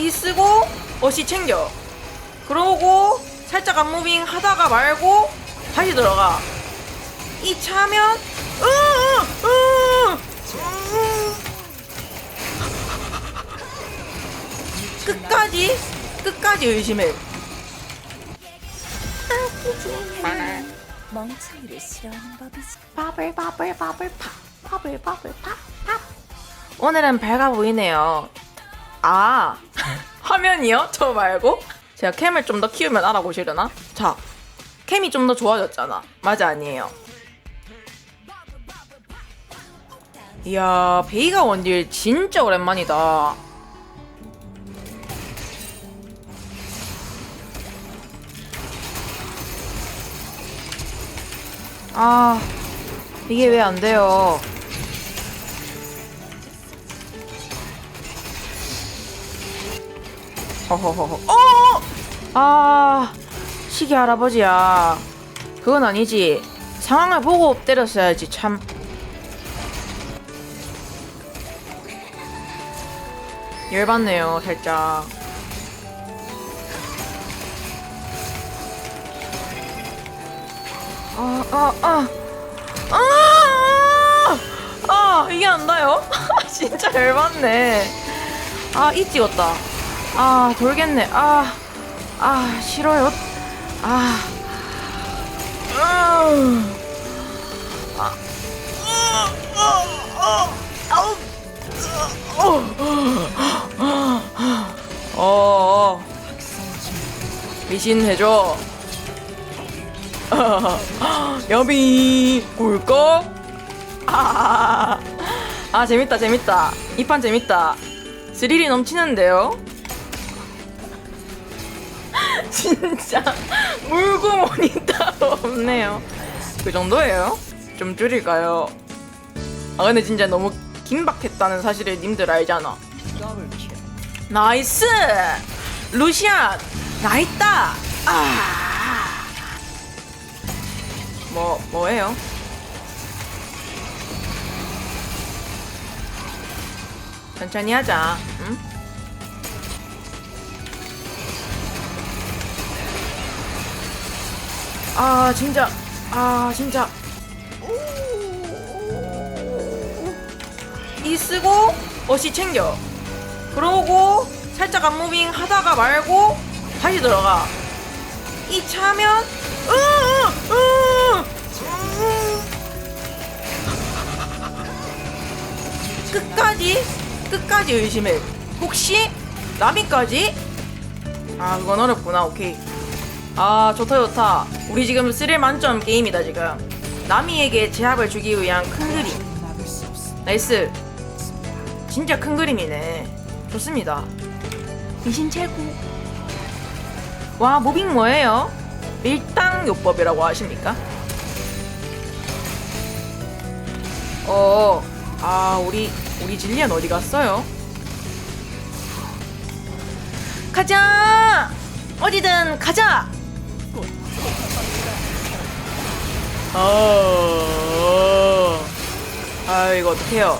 이 쓰고 어시 챙겨. 그러고 살짝 안무빙 하다가 말고 다시 들어가. 이 차면 으, 으, 으, 끝까지 끝까지 의심해. 멍청이를 싫어하는 법이지. 바블 바블 바블 팝 바블 바블 팝팝 오늘은 밝아 보이네요 아 화면이요? 저 말고? 제가 캠을 좀 더 키우면 알아보시려나? 자 캠이 좀 더 좋아졌잖아 맞아 아니에요 이야 베이가 원딜 진짜 오랜만이다 아 이게 왜 안 돼요? 허허허허. 어! 아, 시계 할아버지야. 그건 아니지. 상황을 보고 때렸어야지, 참. 열받네요, 살짝. 아, 아, 아. 아! 아, 이게 안 나요? 진짜 열받네. 아, 이 찍었다. 아, 돌겠네. 아, 아, 싫어요. 아, 음. 아. 어, 어, 미신 해줘. 여비 꿀꺽. 아, 아 재밌다 재밌다. 이 판 재밌다. 스릴이 넘치는데요. 진짜 물구멍이 따로 없네요. 그 정도예요? 좀 줄일까요? 아 근데 진짜 너무 긴박했다는 사실을 님들 알잖아. 나이스! 루시안! 나있다! 아! 뭐, 뭐예요? 천천히 하자, 응? 아, 진짜, 아, 진짜. 이 쓰고, 어시 챙겨. 그러고, 살짝 안무빙 하다가 말고, 다시 들어가. 이 차면, 으, 으, 으, 으. 끝까지, 끝까지 의심해. 혹시, 나비까지? 아, 그건 어렵구나, 오케이. 아 좋다 좋다 우리 지금 스릴 만점 게임이다 지금 나미에게 제압을 주기 위한 큰 그림 나이스 진짜 큰 그림이네 좋습니다 미신 최고 와 모빙 뭐예요? 밀당 요법이라고 하십니까? 어, 아 우리 우리 질리안 어디 갔어요? 가자! 어디든 가자! 어, 아 이거 어떡해요?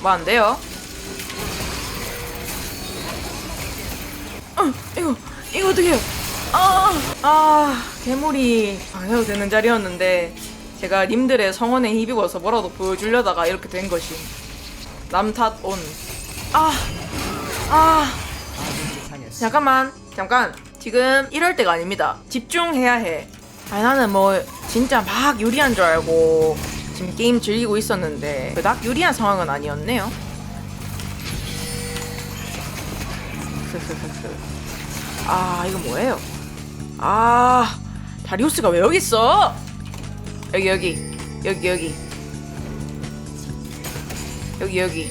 뭐 안 돼요? 어, 이거 이거 어떡해요? 아, 아 괴물이 안 해도 되는 자리였는데 제가 님들의 성원에 힘입어서 뭐라도 보여주려다가 이렇게 된 것이 남탓 온. 아, 아. 잠깐만, 잠깐. 지금 이럴 때가 아닙니다. 집중해야 해. 아 나는 뭐 진짜 막 유리한 줄 알고 지금 게임 즐기고 있었는데 그닥 유리한 상황은 아니었네요. 아 이거 뭐예요? 아 다리우스가 왜 여기 있어? 여기 여기 여기 여기 여기 여기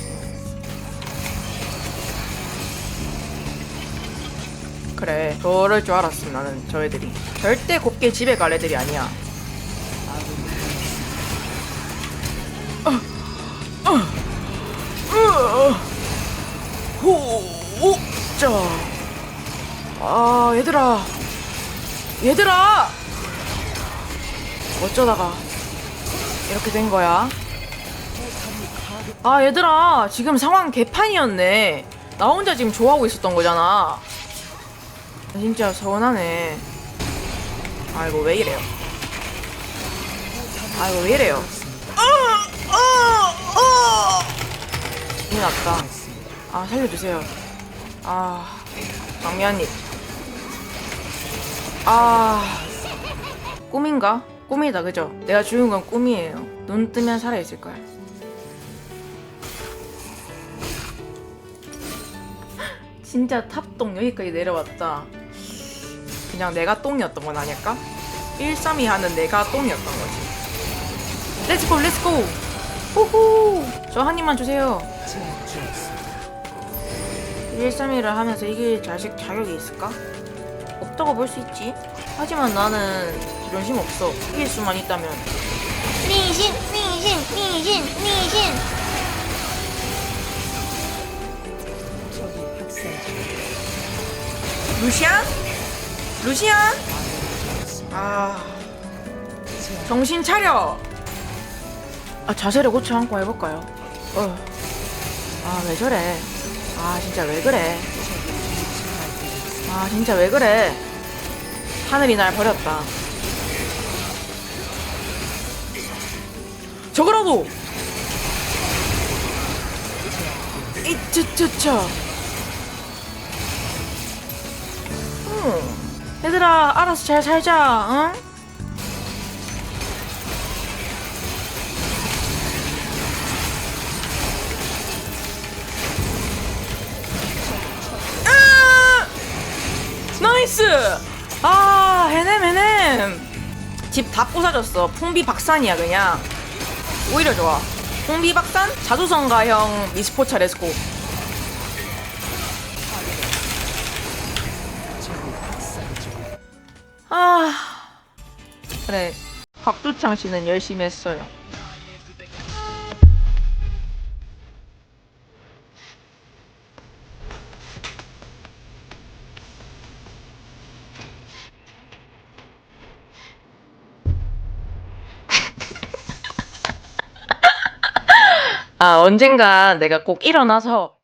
그래. 저럴 줄 알았음 나는 저 애들이. 절대 곱게 집에 갈 애들이 아니야. 호자. 아 얘들아. 얘들아! 어쩌다가 이렇게 된 거야? 아 얘들아. 지금 상황 개판이었네. 나 혼자 지금 좋아하고 있었던 거잖아. 진짜 서운하네. 아이고 왜 이래요? 아이고 왜 이래요? 큰일 났다. 아 살려주세요. 아 장미아님. 아 꿈인가? 꿈이다 그죠? 내가 죽은 건 꿈이에요. 눈 뜨면 살아 있을 거야. 진짜 탑동 여기까지 내려왔다. 그냥 내가 똥이었던 건 아닐까? 132 하는 내가 똥이었던 거지. 렛츠고 렛츠고! 호호! 저 한 입만 주세요. 132를 하면서 이길 자식 자격이 있을까? 없다고 볼 수 있지. 하지만 나는 자존심 없어. 이길 수만 있다면. 미신! 미신! 미신! 미신! 루시안? 루시안? 아 정신 차려 아 자세를 고쳐 앉고 해볼까요? 어. 아왜 저래 아 진짜 왜 그래 아 진짜 왜 그래 하늘이 날 버렸다 저거라도 이쩌쩌쩌 응. 얘들아 알아서 잘 살자 응? 나이스! 아 해냄 해냄. 집다 부사졌어. 풍비박산이야 그냥. 오히려 좋아. 풍비박산? 자주성가형 미스포차 레스코 아 그래 박두창 씨는 열심히 했어요. 아 언젠가 내가 꼭 일어나서